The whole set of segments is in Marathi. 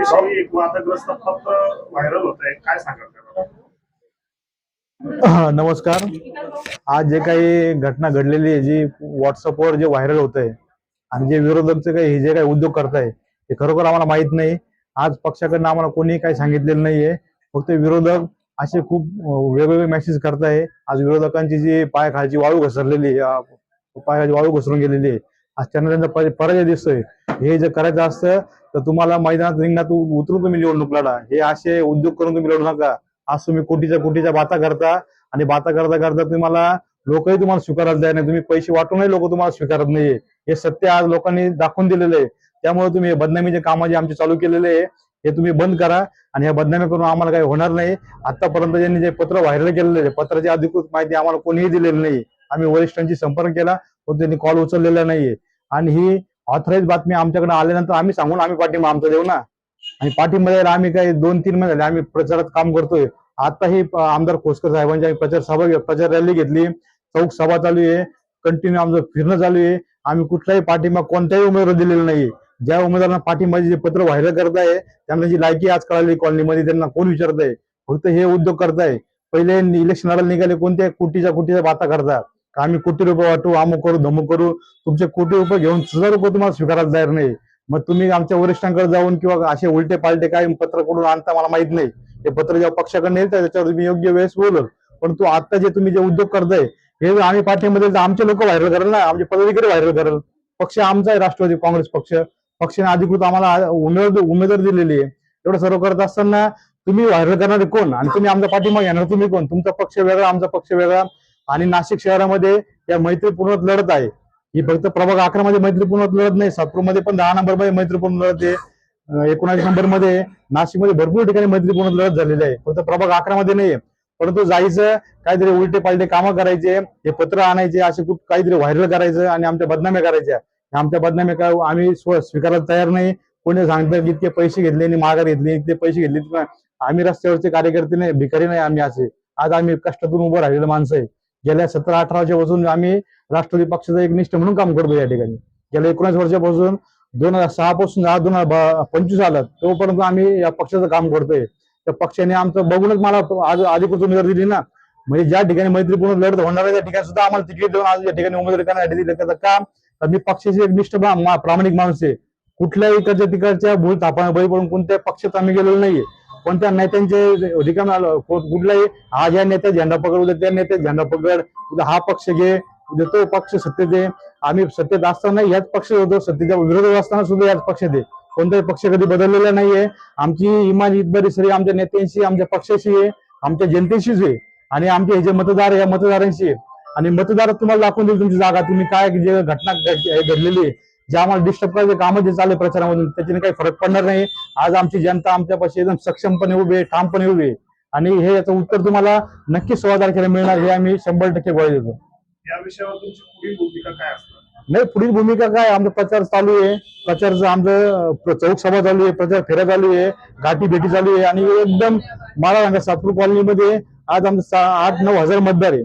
विषयी एक वादग्रस्त पत्र व्हायरल होत आहे काय सांगाल नमस्कार. आज जे काही घटना घडलेली आहे जी व्हॉट्सअपवर जे व्हायरल होत आहे आणि जे विरोधकचे काही हे जे काही उद्योग करताय ते खरोखर आम्हाला माहीत नाही. आज पक्षाकडनं आम्हाला कोणी काही सांगितलेलं नाहीये. फक्त विरोधक असे खूप वेगवेगळे मेसेज करताय. आज विरोधकांची जी पायाखालची वाळू घसरलेली आहे, पायाखालची वाळू घसरून गेलेली आहे. आज त्यांना त्यांचा पराजय- दिसतोय. हे जे करायचं असतं तर तुम्हाला मैदानात रिंगणात उतरून तुम्ही निवडणूक लढा. हे असे उद्योग करून तुम्ही लढू नका. आज तुम्ही कोटीच्या कोटीच्या बाता करता आणि बाता करता करता तुम्हाला लोकही तुम्हाला स्वीकारत नाही. तुम्ही पैसे वाटूनही लोक तुम्हाला स्वीकारत नाहीये. हे सत्य आज लोकांनी दाखवून दिलेलं आहे. त्यामुळे तुम्ही हे बदनामीचे कामं जे आमचे चालू केलेले आहे हे तुम्ही बंद करा आणि ह्या बदनामी करून आम्हाला काही होणार नाही. आतापर्यंत ज्यांनी जे पत्र व्हायरल केलेले आहे पत्राची अधिकृत माहिती आम्हाला कोणीही दिलेली नाही. आम्ही वरिष्ठांशी संपर्क केला पण त्यांनी कॉल उचललेला नाहीये. आणि ही ऑथराईज बातमी आमच्याकडे आल्यानंतर आम्ही सांगून आम्ही पाठिंबा आमचा देऊ ना. आणि पाठिंबा द्यायला आम्ही काही दोन तीन महिने झाले आम्ही प्रचारात काम करतोय. आताही आमदार खोसकर साहेबांची आम्ही प्रचार सभा प्रचार रॅली घेतली. चौक सभा चालू आहे. कंटिन्यू आमचं फिरणं चालू आहे. आम्ही कुठलाही पाठिंबा कोणत्याही उमेदवार दिलेला नाही ज्या उमेदवारांना पाठिंबाचे जे पत्र व्हायरल करताय त्यांना जी लायकी आज कळाली कॉलनीमध्ये त्यांना कोण विचारतंय फक्त हे उद्योग करताय. पहिले इलेक्शन निघाले कोणत्या कुटीच्या कोटीच्या बाता करतात. आम्ही कोटी रुपये वाटू अमुक करू धमुक करू? तुमचे कोटी रुपये घेऊन सुद्धा रुपये तुम्हाला स्वीकारायला जाणार नाही. मग तुम्ही आमच्या वरिष्ठांकडे जाऊन किंवा असे उलटे पालटे काय पत्र करून आणता मला माहीत नाही. ते पत्र जेव्हा पक्षाकडे येतं त्याच्यावर तुम्ही योग्य वेळेस बोलल. पण तू आता जे तुम्ही जे उद्योग करताय हे आम्ही पाठीमध्ये आमचे लोक व्हायरल करेल ना? आमचे पदाधिकारी व्हायरल करेल. पक्ष आमचा आहे राष्ट्रवादी काँग्रेस पक्ष. पक्षाने अधिकृत आम्हाला उमेदवार उमेदवार दिलेली आहे. एवढं सर्व करत असताना तुम्ही व्हायरल करणारे कोण? आणि तुम्ही आमचा पाठिंबा घेणार तुम्ही कोण? तुमचा पक्ष वेगळा आमचा पक्ष वेगळा. आणि नाशिक शहरामध्ये या मैत्रीपूर्ण लढत आहे. ही फक्त प्रभाग अकरा मध्ये मैत्रीपूर्ण लढत नाही सातपूरमध्ये पण दहा नंबरमध्ये मैत्रीपूर्ण लढत आहे. अं, एकोणावीस नंबरमध्ये नाशिकमध्ये भरपूर ठिकाणी मैत्रीपूर्ण लढत झालेली आहे. फक्त प्रभाग अकरा मध्ये नाहीये परंतु जायचं काहीतरी उलटे पालटे कामं करायचे हे पत्र आणायचे असे खूप काहीतरी व्हायरल करायचं आणि आमच्या बदनाम्या करायच्या. आमच्या बदनाम्या काय आम्ही स्व- स्वीकारायला तयार नाही. कोणी सांगतं की इतके पैसे घेतले आणि माघार घेतली इतके पैसे घेतले आम्ही रस्त्यावरचे कार्यकर्ते नाही भिकारी नाही आम्ही असे. आज आम्ही कष्टातून उभं राहिलेलं माणसं आहे. गेल्या सतरा अठरा वर्षापासून आम्ही राष्ट्रवादी पक्षाचा एक निष्ठ म्हणून काम करतो या ठिकाणी. गेल्या एकोणीस वर्षापासून दोन हजार सहा पासून दोन हजार पंचवीस आलं तोपर्यंत आम्ही या पक्षाचं काम करतोय. त्या पक्षाने आमचं बघूनच मला आज अधिकृत उमेदवार दिली ना. म्हणजे ज्या ठिकाणी मैत्रीपूर्ण लढत होणार आहे त्या ठिकाणी सुद्धा आम्हाला तिकीट देऊन आज या ठिकाणी उमेदवारी करण्यासाठी दिलं. त्याचं काम तर मी पक्षाची एक निष्ठ मा- प्रामाणिक माणूस आहे. कुठल्याही इकडच्या तिकडच्या भूल थापाने बळी पडून कोणत्या पक्षात आम्ही गेलेलो नाहीये. कोणत्या नेत्यांचे रिकाम कुठलाही आज या नेत्या झेंडा पकड उद्या त्या नेत्या झेंडा पकड उद्या हा पक्ष घे उद्या तो पक्ष सत्तेत दे. आम्ही सत्तेत असताना याच पक्ष होतो सत्तेच्या विरोधात असताना सुद्धा याच पक्षात दे. कोणताही पक्ष कधी बदललेला नाहीये. आमची इमान इतबरी सरी आमच्या नेत्यांशी आमच्या पक्षाशी आहे आमच्या जनतेशीच आहे. आणि आमचे हे जे मतदार आहे या मतदारांशी आहे. आणि मतदार तुम्हाला दाखवून देईल तुमची जागा तुम्ही काय जे घटना घडलेली आहे. जे आम्हाला डिस्टर्ब करायचे कामं जे चालले प्रचारामधून त्याच्याने काही फरक पडणार नाही. आज आमची जनता आमच्यापाशी एकदम सक्षमपणे उभी ठामपणे उभी आहे. आणि हे याचं उत्तर तुम्हाला नक्कीच सोळा तारखेला मिळणार हे आम्ही शंभर टक्के गोळी देतो. या विषयावर तुमची पुढील भूमिका काय असणार? नाही पुढील भूमिका काय? आमचा प्रचार चालू आहे. प्रचारचं आमचं चौक सभा चालू आहे प्रचार फेऱ्या चालू आहे गाठी भेटी चालू आहे. आणि एकदम मला सांगा सातपूर कॉलनीमध्ये आज आमचं आठ नऊ हजार मतदार आहे.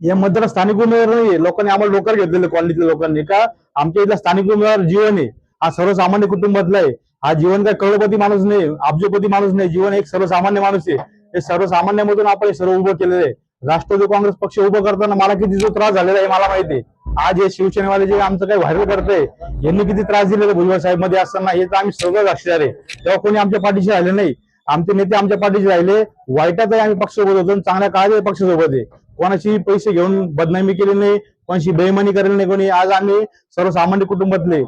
या मतदार स्थानिक उमेदवार नाहीये. लोकांनी आम्हाला लोकर घेतलेले कॉलनीतल्या लोकांनी. का? आमच्या इथला स्थानिक उमेदवार जीवन आहे. हा सर्वसामान्य कुटुंबातला आहे. हा जीवन काय करोडपती माणूस नाही अब्जपती माणूस नाही. जीवन एक सर्वसामान्य माणूस आहे. हे सर्वसामान्यामधून आपण हे सर्व उभं केलेलं आहे. राष्ट्रवादी काँग्रेस पक्ष उभं करताना मला किती जो त्रास झालेला आहे मला माहिती आहे. आज हे शिवसेनेवाले जे आमचं काही व्हायरल करतंय यांनी किती त्रास दिलेला भुजबळ साहेबमध्ये असताना हे तर आम्ही सगळं लक्षात आहे. तेव्हा कोणी आमच्या पाठीशी राहिले नाही. आमचे नेते आमच्या पाठीशी राहिले. वाईटातही आम्ही पक्षसोबत होतो चांगल्या काळातही पक्षसोबत आहे. कोणाशी पैसे घेऊन बदनामी केली नाही कोणाशी बेईमानी करेल नाही कोणी. आज आम्ही सर्वसामान्य कुटुंबातले.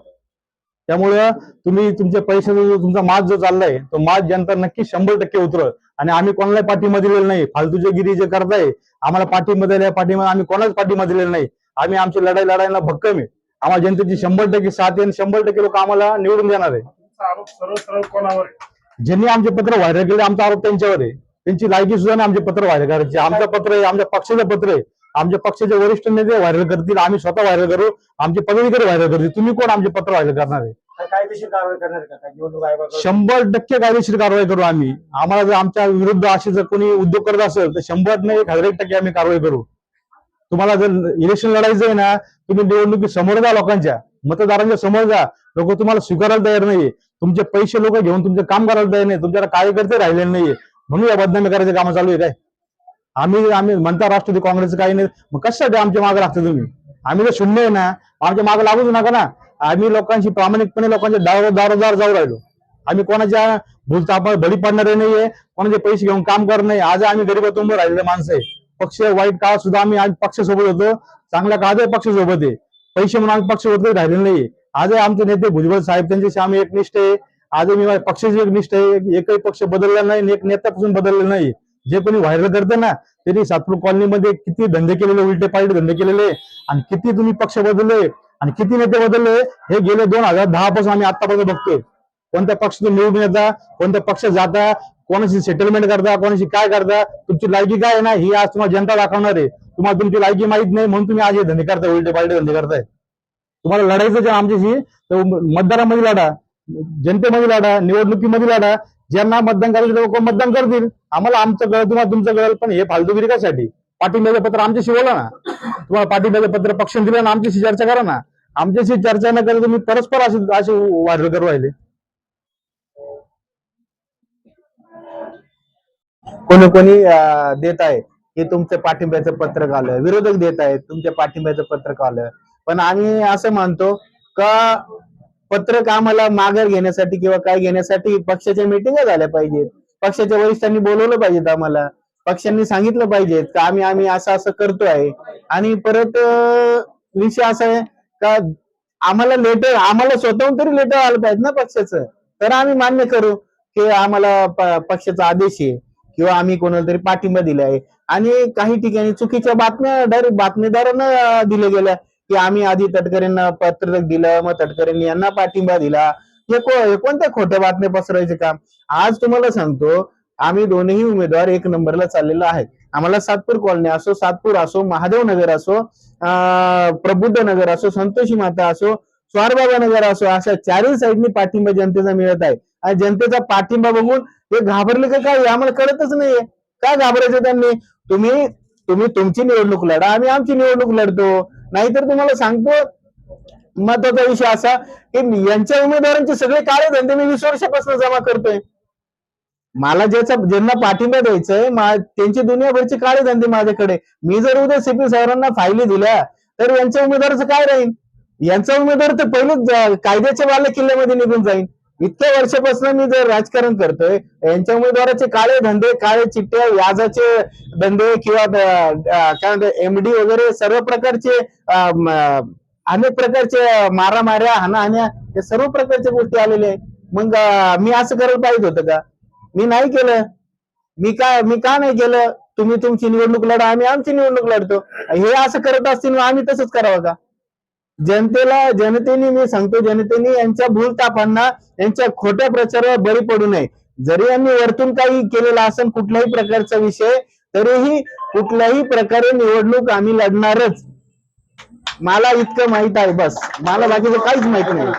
त्यामुळं तुम्ही तुमच्या पैशाचा जो तुमचा माज जो चाललाय तो माज जनता नक्की शंभर टक्के उतरल आणि आम्ही कोणालाही पाठिंबा दिलेला नाही. फालतूचे गिरी जे करताय आम्हाला पाठिंबा दिलाय पाठिंबा आम्ही कोणालाच पाठिंबा दिलेला नाही. आम्ही आमची लढाई लढायला भक्कम आहे. आम्हाला जनतेची शंभर टक्के साथ आहे आणि शंभर टक्के लोक आम्हाला निवडून देणार आहे? ज्यांनी आमचे पत्र व्हायरल केले आमचा आरोप त्यांच्यावर आहे. त्यांची लायकी सुद्धा नाही आमचे पत्र व्हायरल करायचे. आमचं पत्र आहे आमच्या पक्षाचं पत्र आहे. आमच्या पक्षाचे वरिष्ठ नेते व्हायरल करतील आम्ही स्वतः व्हायरल करू आमचे पदाधिकारी व्हायरल करतील. तुम्ही कोण आमचे पत्र व्हायरल करणार आहे? कायदेशीर कारवाई करणार शंभर टक्के कायदेशीर कारवाई करू आम्ही. आम्हाला जर आमच्या विरुद्ध असे जर कोणी उद्योग करत असेल तर शंभर नाही एक हजार एक टक्के आम्ही कारवाई करू. तुम्हाला जर इलेक्शन लढायचं आहे ना तुम्ही निवडणुकी समोर जा लोकांच्या. मतदारांच्या समोर जा. लोक तुम्हाला स्वीकारायला तयार नाही तुमचे पैसे लोक घेऊन तुमचे काम करायला तयार नाही तुमच्याकडे कार्यकर्ते राहिले नाहीये. म्हणून या बदनामी करायचे काम चालू आहे काय? आम्ही आम्ही म्हणता राष्ट्रवादी काँग्रेस काही नाही. मग कशासाठी आमच्या मागे लागता तुम्ही? आम्ही तर शून्य आहे ना. आमच्या मागे लागूच नका ना. आम्ही लोकांशी प्रामाणिकपणे लोकांच्या दारो दारोदार जाऊ राहिलो. आम्ही कोणाच्या भूलतापात बळी पडणारे नाहीये. कोणाचे पैसे घेऊन काम करत नाही. आज आम्ही गरीबातून उभं राहिलेले माणसं आहे. पक्ष वाईट काळात सुद्धा आम्ही आज पक्षासोबत होतो. चांगल्या काळात पक्षासोबत आहे. पैसे म्हणून आम्ही पक्षासोबत राहिलेले नाही आज आमचे नेते भुजबळ साहेब त्यांच्याशी आम्ही एकनिष्ठ आहे. आज मी पक्षाशी एकनिष्ठ आहे. एकही पक्ष बदलला नाही एक नेत्यापासून बदलला नाही. जे कोणी व्हायरल करतं ना त्यांनी सातपूर कॉलनीमध्ये किती धंदे केलेले उलटे पालटे धंदे केलेले आणि किती तुम्ही पक्ष बदलले आणि किती नेते बदलले हे गेले दोन हजार दहा पासून आम्ही आतापर्यंत बघतोय. कोणत्या पक्षातून निवडून येता कोणत्या पक्षात जाता कोणाशी सेटलमेंट करता कोणाशी काय करता तुमची लायकी काय आहे ना ही आज तुम्हाला जनता दाखवणार आहे. तुम्हाला तुमची लायकी माहीत नाही म्हणून तुम्ही आज हे धंदे करताय उलटे पालटे धंदे करताय. तुम्हाला लढायचं जे आमच्याशी तर मतदारामध्ये लढा जनतेमध्ये लढा निवडणुकीमध्ये लढा ज्यांना मतदान करायचे लोक मतदान करतील. आम्हाला आमचं कळलं तुम्हाला तुमचं कळेल पण हे फालतूगिरी कशासाठी पाठिंब्याचं पत्र आमच्याशी बोला ना. तुम्हाला पाठिंब्याचं पत्र पक्ष दिलं ना आमच्याशी चर्चा करा ना. आमच्याशी चर्चा न करा तुम्ही परस्पर असे असे व्हायरल करू राहिले. कोणी कोणी देत आहे की तुमचं पाठिंब्याचं पत्रक आलं विरोधक देत आहेत तुमच्या पाठिंब्याचं पत्रक आलं पण आम्ही असं मानतो का पत्रक आम्हाला माघार घेण्यासाठी किंवा काय घेण्यासाठी पक्षाच्या मिटिंग झाल्या पाहिजेत. पक्षाच्या वरिष्ठांनी बोलवलं पाहिजेत आम्हाला. पक्षांनी सांगितलं पाहिजेत का आम्ही आम्ही असं असं करतो आहे आणि परत विषय असा आहे का आम्हाला लेटर आम्हाला स्वतःहून तरी लेटर आलं पाहिजे ना पक्षाचं. तर आम्ही मान्य करू की आम्हाला पक्षाचा आदेश आहे किंवा आम्ही कोणाला तरी पाठिंबा दिला आहे आणि काही ठिकाणी चुकीच्या बातम्या डायरेक्ट बातमीदारांना दिल्या गेल्या. की आम्ही आधी तटकरेंना पत्रक दिलं मग तटकरेंनी यांना पाठिंबा दिला. हे को कोणत्या खोट्या बातम्या पसरायचं काम? आज तुम्हाला सांगतो आम्ही दोन्ही उमेदवार एक नंबरला चाललेलो आहे आम्हाला सातपूर कॉलनी असो सातपूर असो महादेव नगर असो प्रबुद्ध नगर असो संतोषी माता असो स्वारबाबा नगर असो अशा चारही साईडनी पाठिंबा जनतेचा मिळत आहे. आणि जनतेचा पाठिंबा बघून हे घाबरले का काय? आम्हाला कळतच नाहीये. काय घाबरायचं त्यांनी? तुम्ही तुम्ही तुमची निवडणूक लढा आम्ही आमची निवडणूक लढतो. नाहीतर तुम्हाला सांगतो महत्त्वाचा विषय असा की यांच्या उमेदवारांचे सगळे काळे धंदे मी वीस वर्षापासून जमा करतोय. मला ज्याचा ज्यांना पाठिंबा द्यायचंय त्यांचे त्यांची दुनियाभरचे काळे धंदे माझ्याकडे. मी जर उद्या सीपी साहेबांना फायली दिल्या तर यांच्या उमेदवाराचं काय राहील? यांचा उमेदवार तर पहिलेच कायद्याच्या बाल्या किल्ल्यामध्ये निघून जाईल. इतक्या वर्षापासून मी जर राजकारण करतोय यांच्या उमेदवाराचे काळे धंदे काळे चिट्ट्या व्याजाचे धंदे किंवा काय म्हणतात एमडी वगैरे सर्व प्रकारचे अनेक प्रकारचे मारामाऱ्या हाणाहाण्या या सर्व प्रकारच्या गोष्टी आलेल्या आहेत. मग मी असं करायला पाहिजे होतं का? मी नाही केलं. मी काय मी का नाही केलं? तुम्ही तुमची निवडणूक लढा आम्ही आमची निवडणूक लढतो. हे असं करत असतील आम्ही तसंच करावं का? जनतेला जनतेने मी सांगतो जनतेने यांच्या भूलतापांना यांच्या खोट्या प्रचारावर बळी पडू नये. जरी यांनी वरतून काही केलेला असेल कुठल्याही प्रकारचा विषय तरीही कुठल्याही प्रकारे निवडणूक आम्ही लढणारच. मला इतकं माहीत आहे बस. मला बाकीचं काहीच माहीत नाही.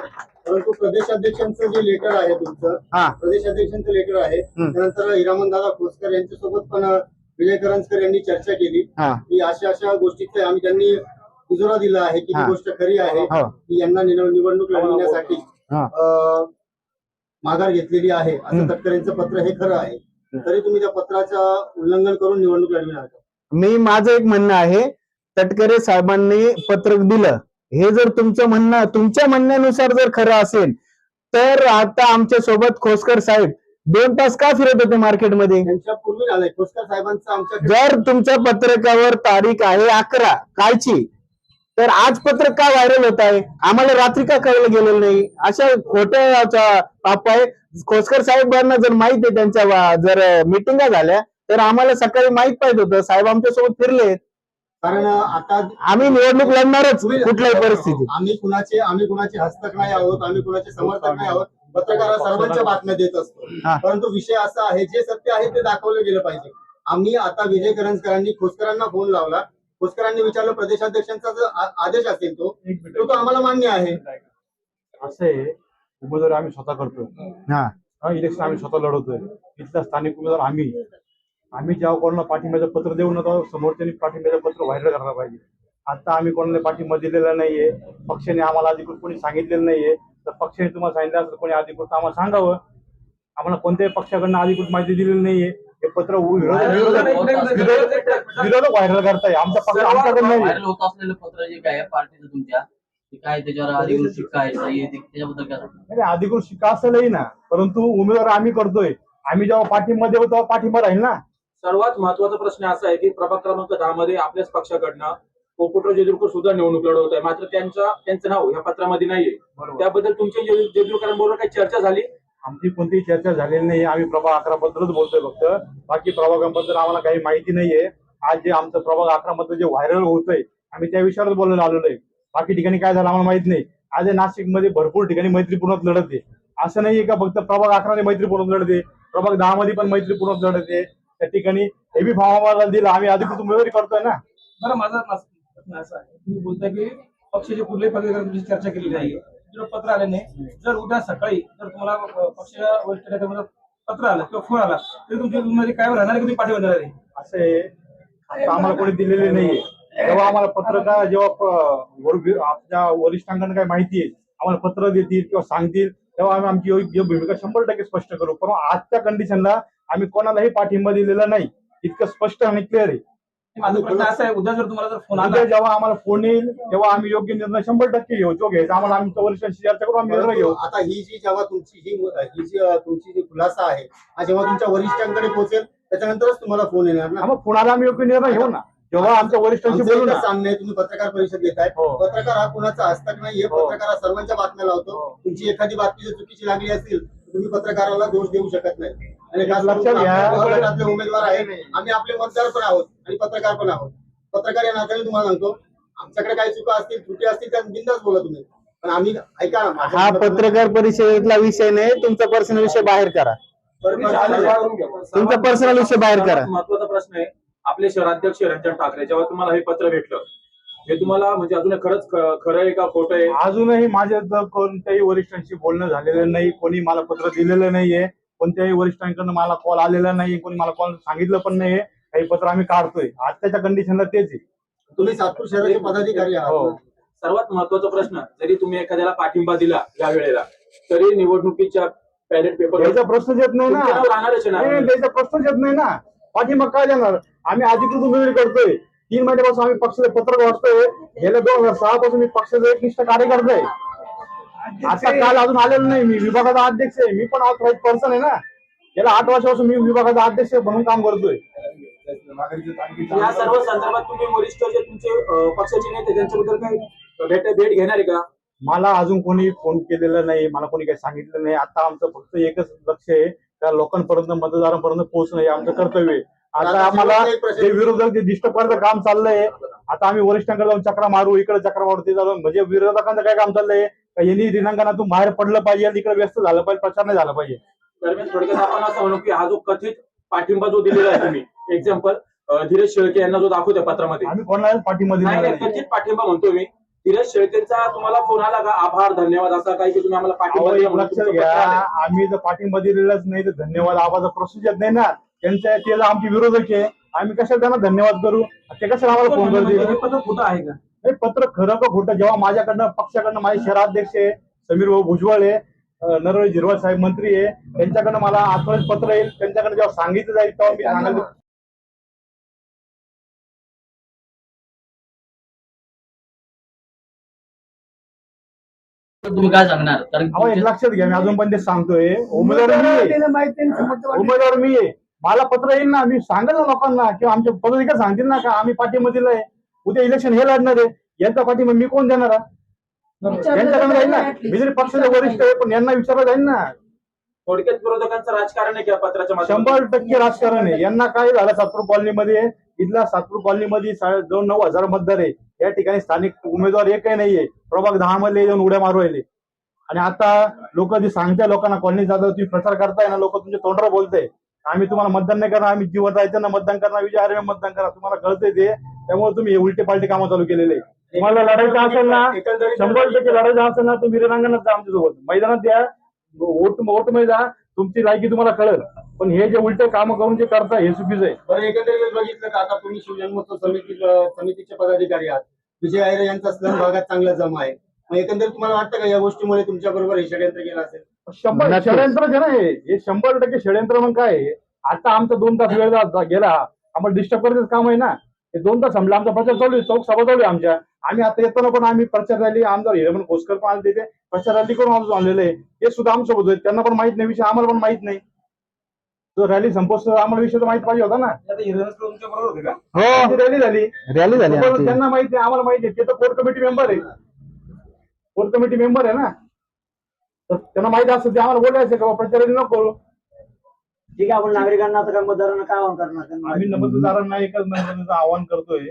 परंतु प्रदेशाध्यक्षांचं जे लेटर आहे तुमचं हा. प्रदेशाध्यक्षांचं लेटर आहे. त्यानंतर हिरामन दादा खोसकर यांच्यासोबत पण विजय करंजकर यांनी चर्चा केली. हा. की अशा अशा गोष्टीचे आम्ही त्यांनी दुजोरा दिला आहे की हा. ही गोष्ट खरी आहे हो. की यांना निव- निवडणूक लढवण्यासाठी हा. अं, माघार घेतलेली आहे असं हम्म. तटकरेंचं पत्र हे खरं आहे तरी तुम्ही त्या पत्राचं उल्लंघन करून निवडणूक लढविणार का? मी माझं एक म्हणणं आहे तटकरे साहेबांनी पत्रक दिलं हे जर तुमचं म्हणणं तुमच्या म्हणण्यानुसार जर खरं असेल तर आता आमच्यासोबत खोसकर साहेब दोन तास का फिरत होते मार्केटमध्ये त्यांच्या पूर्वी झालंय खोसकर साहेबांचं आमच्या जर तुमच्या पत्रकावर तारीख आहे अकरा कालची तर आज पत्रक का व्हायरल होत आहे? आम्हाला रात्री का कळलं गेलेलं नाही? अशा खोट्या पाप आहे. खोसकर साहेबांना जर माहीत आहे त्यांच्या जर मिटिंगा झाल्या तर आम्हाला सकाळी माहीत पाहिजे होतं. साहेब आमच्यासोबत फिरले कारण आता आम्ही निवडणूक लढणारच कुठल्याही परिस्थितीत. आम्ही कुणाचे आम्ही कुणाचे हस्तक नाही आहोत आम्ही कुणाचे समर्थक नाही आहोत. पत्रकार सर्वांच्या बातम्या देत असतो. परंतु विषय असा आहे जे सत्य आहे ते दाखवलं गेलं पाहिजे. आम्ही आता विजय करंजकरांनी खोसकरांना फोन लावला. खोसकरांनी विचारलं प्रदेशाध्यक्षांचा जर आ- आदेश असेल तो तो तो आम्हाला मान्य आहे. असं आहे उमेदवारी आम्ही स्वतः करतोय. हा. हा इलेक्शन आम्ही स्वतः लढवतोय. इथला स्थानिक उमेदवार आम्ही. आम्ही जेव्हा कोणाला पाठिंब्याचं पत्र देऊ ना तेव्हा समोरच्यानी पाठिंब्याचं पत्र व्हायरल करायला पाहिजे. आता आम्ही कोणाला पाठिंबा दिलेला नाहीये पक्षाने आम्हाला अधिकृत कोणी सांगितलेलं नाहीये तर पक्षाने तुम्हाला सांगितलं असेल कोणी अधिकृत आम्हाला सांगावं. आम्हाला कोणत्याही पक्षाकडनं अधिकृत माहिती दिलेली नाहीये. हे पत्र विरोधक व्हायरल करताय. आमचा पक्ष व्हायरल होत असलेलं पत्र जे काय आहे पार्टीचं तुमच्या? ते काय त्याच्यावर अधिकृत शिक्का आहे ते- त्याच्याबद्दल काय? नाही अधिकृत शिक्का असेलही ना. परंतु उमेदवार आम्ही करतोय. आम्ही जेव्हा पाठिंबा देऊ तेव्हा पाठिंबा राहील ना. सर्वात महत्त्वाचा प्रश्न असा आहे की प्रभाग क्रमांक दहा मध्ये आपल्याच पक्षाकडनं पोपटराव जेजुरकर सुद्धा निवडणूक लढवत आहे. मात्र त्यांच्या त्यांचं नाव या पत्रामध्ये नाहीये. त्याबद्दल तुमच्या जेजू- जेजुरकरांबरोबर काही चर्चा झाली? आमची कोणतीही चर्चा झालेली नाही. आम्ही प्रभाग अकरा बद्दलच बोलतोय फक्त. बाकी प्रभागांबद्दल आम्हाला काही माहिती नाहीये. आज जे आमचं प्रभाग अकरा मध्ये जे व्हायरल होतंय आम्ही त्या विषयावरच बोलायला आलेलो आहे. बाकी ठिकाणी काय झालं आम्हाला माहीत नाही. आज नाशिकमध्ये भरपूर ठिकाणी मैत्रीपूर्णच लढत आहे. असं नाहीये का फक्त प्रभाग अकराने मैत्रीपूर्ण लढत आहे? प्रभाग दहा मध्ये पण मैत्रीपूर्ण लढत आहे. त्या ठिकाणी हे बी फॉर्म आम्हाला दिला. आम्ही अधिकृत उमेदवारी करतोय ना? बरं माझा प्रश्न असा आहे. तुम्ही बोलता की पक्षाचे कुठल्याही पदाधिकाऱ्यांची चर्चा केली नाही जर पत्र आले नाही. जर उद्या सकाळी जर तुम्हाला अ, पक्ष वरिष्ठ नेत्यामध्ये पत्र आलं किंवा फोन आला तरी तुमची मध्ये काय राहणार की तुम्ही पाठिंबा देणार आहे असे आता आम्हाला कोणी दिलेले नाहीये. जेव्हा आम्हाला पत्रकार जेव्हा आपल्या वरिष्ठांकडून काही माहिती आहे आम्हाला पत्र देतील किंवा सांगतील तेव्हा आम्ही आमची योग्य भूमिका शंभर टक्के स्पष्ट करू. पण आजच्या कंडिशनला आम्ही कोणालाही पाठिंबा दिलेला नाही. इतकं स्पष्ट आणि क्लिअर आहे. माझा प्रश्न असा आहे उद्या जर तुम्हाला जर फोन आला उद्या जेव्हा आम्हाला फोन येईल तेव्हा आम्ही योग्य निर्णय शंभर टक्के घेऊ. जो घ्यायचा आम्हाला आमच्या वरिष्ठांशी चर्चा करू आम्ही निर्णय घेऊ. आता ही जी जेव्हा तुमची ही ही जी तुमची जी खुलासा आहे हा जेव्हा तुमच्या वरिष्ठांकडे पोहोचेल त्याच्यानंतरच तुम्हाला फोन येणार ना? हा, मग फोनाला आम्ही योग्य निर्णय घेऊ ना. जेव्हा आमच्या वरिष्ठांशी आमचं बोलू ना. एकच सामने आहे, तुम्ही पत्रकार परिषद घेताय हो. पत्रकार हा कुणाचा हस्तक नाहीये हो. पत्रकार हा सर्वांच्या बातम्या लावतो. हो. तुमची एखादी बातमी जर चुकीची लागली असेल तुम्ही पत्रकाराला दोष देऊ शकत नाही. लक्षात घ्या. उमेदवार आहेत. आम्ही आपले मतदार पण आहोत आणि पत्रकार पण आहोत. पत्रकार या नात्याने तुम्हाला सांगतो आमच्याकडे काही चुका असतील त्रुटी असतील त्या बिंदाच बोला तुम्ही. पण आम्ही ऐका हा पत्रकार परिषदेतला विषय नाही तुमचा पर्सनल विषय बाहेर करा. तुमचा पर्सनल विषय बाहेर करा. महत्त्वाचा प्रश्न आहे आपले शहराध्यक्ष रंजन ठाकरे जेव्हा तुम्हाला हे पत्र भेटलं हे तुम्हाला म्हणजे अजून खरंच खरं आहे का खोटं आहे? अजूनही माझ्या कोणत्याही वरिष्ठांशी बोलणं झालेलं नाही कोणी मला पत्र दिलेलं नाहीये. कोणत्याही वरिष्ठांकडून मला कॉल आलेला नाही कोणी मला कॉल सांगितलं पण नाहीये. काही पत्र आम्ही काढतोय. आत्ताच्या कंडिशनला तेच आहे. तुम्ही सातपूर शहराचे पदाधिकारी हो. आहात सर्वात महत्त्वाचा प्रश्न जरी तुम्ही एखाद्याला पाठिंबा दिला या वेळेला तरी निवडणुकीच्या बॅलेट पेपर त्याचा प्रश्नच येत नाही ना. नाही, त्याचा प्रश्नच येत नाही ना. पाठिंबा काय देणार? आम्ही अधिकृत उमेदवारी करतोय. तीन महिन्यापासून आम्ही पक्षाचे पत्रक वाचतोय. गेल्या दोन हजार सहा पासून मी पक्षाचा एक निष्ठ कार्यकर्ता आहे. आता काल अजून आलेलो नाही. मी विभागाचा अध्यक्ष आहे. मी पण ऑथराईज पर्सन आहे ना. गेल्या आठ वर्षापासून मी विभागाचा अध्यक्ष म्हणून काम करतोय. या सर्व संदर्भात तुम्ही वरिष्ठ जे तुमचे अं, पक्षाचे नेते त्यांच्याबद्दल काही भेट भेट घेणार आहे का? मला अजून कोणी फोन केलेला नाही. मला कोणी काही सांगितलं नाही. आता आमचं फक्त एकच लक्ष आहे. त्या लोकांपर्यंत मतदारांपर्यंत पोहोचणं हे आमचं कर्तव्य आहे. आता आम्हाला जे विरोधक जे डिस्टर्ब करायचं काम चाललंय आता आम्ही वरिष्ठांकडे जाऊन चक्रा मारू इकडे चक्रा मारू ते जाऊन. म्हणजे विरोधकांचं काय काम चाललंय? यांनी रिणांगणातून बाहेर पडलं पाहिजे इकडे व्यस्त झालं पाहिजे प्रचार नाही झाला पाहिजे. दरम्यान थोडक्यात आपण असं म्हणू की हा जो कथित पाठिंबा जो दिलेला आहे तुम्ही एक्झाम्पल धीरज शेळके यांना जो दाखवतोय पत्रामध्ये. आम्ही कोणाला पाठिंबा दिला नाही नाही कथित पाठिंबा म्हणतोय मी. धीरज शेळकेंचा तुम्हाला फोन आला का? आभार धन्यवाद असा काही की तुम्ही आम्हाला पाठिंबा अहो, दिला एक म्हणून लक्षात तुमचं घ्या आलंय. आम्ही जर पाठिंबा दिलेलाच नाही तर धन्यवाद आवाजा प्रोसिजर नाही ना त्यांच्या त्याला आमचे विरोधक आहे. आम्ही कशाला त्यांना धन्यवाद करू? ते कशाला आम्हाला फोन हे करतील पत्र खोटं आहे का? हे पत्र खरं का खोटं? जेव्हा माझ्याकडनं पक्षाकडनं माझे शहराध्यक्ष आहे समीर भाऊ भुजबळ आहे नरहरी झिरवाळ साहेब मंत्री आहे त्यांच्याकडनं मला आत्महत्या पत्र येईल. त्यांच्याकडे जेव्हा सांगितलं जाईल तेव्हा मी सांगायला तुम्ही काय सांगणार? कारण अहो एक तुमचे- लक्षात घ्या मी अजून पण ते सांगतोय. उमेदवार मी आहे. उमेदवार मी आहे. मला पत्र येईल ना मी सांगेल ना लोकांना किंवा आमच्या पदाधिकारी सांगतील ना का आम्ही पाठिंबा दिलाय उद्या इलेक्शन हे लढणार आहे. यांचा पाठिंबा मी कोण देणार? यांच्याकडे राहील. ना मी जरी पक्षाचे वरिष्ठ आहे पण यांना विचारलं जाईल ना. थोडक्यात विरोधकांचं राजकारण आहे किंवा पत्राच्या शंभर टक्के राजकारण आहे. यांना काय झालं? सातपूर कॉलनीमध्ये इथल्या सातपूर कॉलनीमध्ये साडे दोन नऊ हजार मतदार आहे. या ठिकाणी स्थानिक उमेदवार एकही नाहीये. प्रभाग दहा मध्ये येऊन उड्या मारू राहिले. आणि आता लोक जे सांगताय लोकांना कॉलनी जाता तुम्ही प्रचार करताय ना लोक तुमच्या तोंडावर बोलताय. आम्ही तुम्हाला मतदान नाही करणार आम्ही जीवन राहायचं ना मतदान करणार विजय आरे मतदान करा तुम्हाला कळतंय ते. त्यामुळे तुम्ही हे उलटे पालटे कामं चालू केलेले तुम्हाला लढायचं असेल ना शंभर टक्के लढायचं असेल ना तुम्ही रिणांगणात जा आमच्यासोबत. मैदानात द्या वोट वोटमध्ये जा तुमची लायकी तुम्हाला कळेल. पण हे जे उलटे काम करून जे करताय हे चुकीचं आहे. बरं एकंदरीत बघितलं का आता तुम्ही शिवजन्मोत्सव समिती समितीचे पदाधिकारी आहात. विजय आयरे यांचा स्लम भागात चांगला जमा आहे. मग एकंदरीत तुम्हाला वाटतं का या गोष्टीमुळे तुमच्या बरोबर हे षडयंत्र केलं असेल? शंभर. षडयंत्रच आहे ना हे शंभर टक्के षडयंत्र मग काय? आता आमचा दोन तास वेळ जा- गेला. आम्हाला डिस्टर्ब करायचं काम आहे ना. हे दोन तास संपला. आमचा प्रचार चालू आहे. चौक सभा चालू आहे आमच्या. आम्ही आता येताना पण आम्ही प्रचार रॅली आमदार हिरमन घोसकर पण आले तिथे. प्रचार रॅली करून आमचं आणलेलं आहे. ते सुद्धा आमच्यासोबत आहेत त्यांना पण माहीत नाही. विषय आम्हाला पण माहीत नाही. तो रॅली संपोस आम्हाला विषय तर माहीत पाहिजे होता ना. का? हो. रॅली झाली. रॅली झाली पण आमची. त्यांना माहिती आहे आम्हाला माहिती आहे ते तर कोर कमिटी मेंबर आहे. कोर कमिटी मेंबर आहे ना. तर त्यांना माहिती असतं ते आम्हाला बोलायचं का? प्रचार रॅली नको. करू ठीक आहे आपण नागरिकांना आता काय मतदारांना काय आवाहन करणार? आम्ही नमतदारांना एकच नम्रतेचं आवाहन करतोय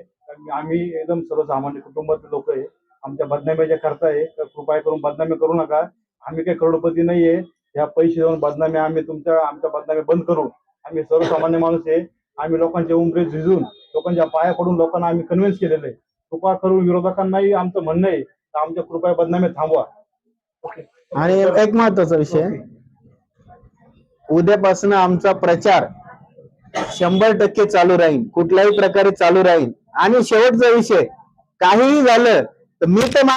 आम्ही एकदम सर्वसामान्य कुटुंबातील लोक आहे. आमच्या बदनाम्याच्या करता आहे. तर कृपया करून बदनामी करू नका. आम्ही काही करोडपती नाहीये. या पैसे देऊन बदनामी आम्ही तुमच्या आमच्या बदनामी बंद करू. आम्ही सर्वसामान्य माणूस आहे. आम्ही लोकांचे उमरे झिजून लोकांच्या पाया पडून लोकांना आम्ही कन्व्हिन्स केलेलं आहे. कृपा करून विरोधकांनाही आमचं म्हणणं आहे. तर आमच्या कृपया बदनामी थांबवा. आणि एक महत्त्वाचा विषय. उद्यापासून आमचा प्रचार शंभर टक्के चालू राहील कुठल्याही प्रकारे चालू राहील. आणि शेवटचा विषय काहीही झालं तर मी तर मा-